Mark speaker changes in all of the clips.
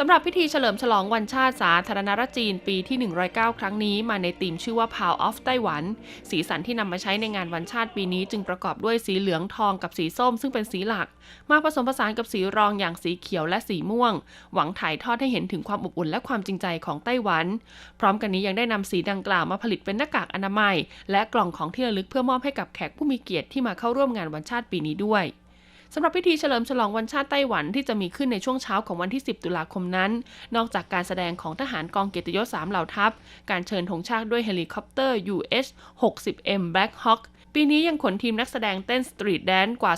Speaker 1: สำหรับพิธีเฉลิมฉลองวันชาติสาธารณรัฐจีนปีที่ 109 ครั้งนี้มาในธีมชื่อว่า Power of ไต้หวัน สีสันที่นำมาใช้ในงานวันชาติปีนี้จึงประกอบด้วยสีเหลืองทองกับสีส้มซึ่งเป็นสีหลัก มาผสมผสานกับสีรองอย่างสีเขียวและสีม่วง หวังถ่ายทอดให้เห็นถึงความอบอุ่นและความจริงใจของไต้หวัน พร้อมกันนี้ยังได้นำสีดังกล่าวมาผลิตเป็นหน้ากากอนามัย และกล่องของที่ระลึกเพื่อมอบให้กับแขกผู้มีเกียรติที่มาเข้าร่วมงานวันชาติปีนี้ด้วย สำหรับพิธีเฉลิมฉลองวันชาติไต้หวันที่จะมีขึ้นในช่วงเช้าของวันที่ 10 ตุลาคมนั้น นอกจากการแสดงของทหารกองเกียรติยศ3เหล่าทัพ การเชิญธงชาติด้วยเฮลิคอปเตอร์ US 60M Black Hawk ปีนี้ยังขนทีมนักแสดงเต้นสตรีทแดนซ์กว่า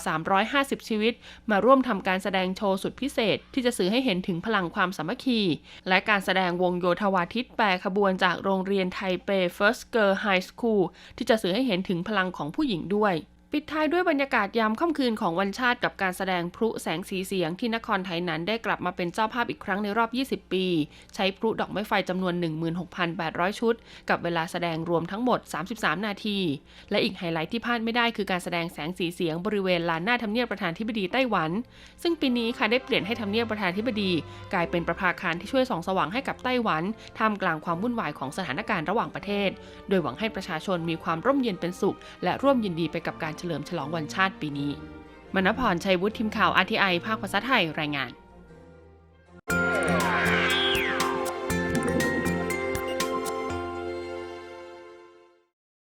Speaker 1: 350 ชีวิต มาร่วมทำการแสดงโชว์สุดพิเศษ ที่จะสื่อให้เห็นถึงพลังความสามัคคี และการแสดงวงโยธวาทิตแปรขบวนจากโรงเรียนไทเป First Girl High School ที่จะสื่อให้เห็นถึงพลังของผู้หญิงด้วย ปิดท้ายด้วยบรรยากาศยามค่ำคืนของวันชาติกับการแสดงพลุแสงสีเสียงที่นครไทยนั้นได้กลับมาเป็นเจ้าภาพอีกครั้งในรอบ 20 ปี ใช้พลุดอกไม้ไฟจำนวน 16,800 ชุด กับเวลาแสดงรวมทั้งหมด 33 นาที และอีกไฮไลท์ที่พลาดไม่ได้คือการแสดงแสงสีเสียงบริเวณลานหน้าทำเนียบประธานธิบดีไต้หวัน ซึ่งปีนี้ค่ะได้เปลี่ยนให้ทำเนียบประธานธิบดี กลายเป็นประภาคารที่ช่วยส่องสว่างให้กับไต้หวันท่ามกลางความวุ่นวายของสถานการณ์ระหว่างประเทศ โดยหวังให้ประชาชนมีความร่มเย็นเป็นสุข และร่วมยินดีไปกับการเฉลิมฉลองวันชาติปีนี้ มณพรชัยวุฒิทีมข่าวอาทีไอภาคภาษาไทยรายงาน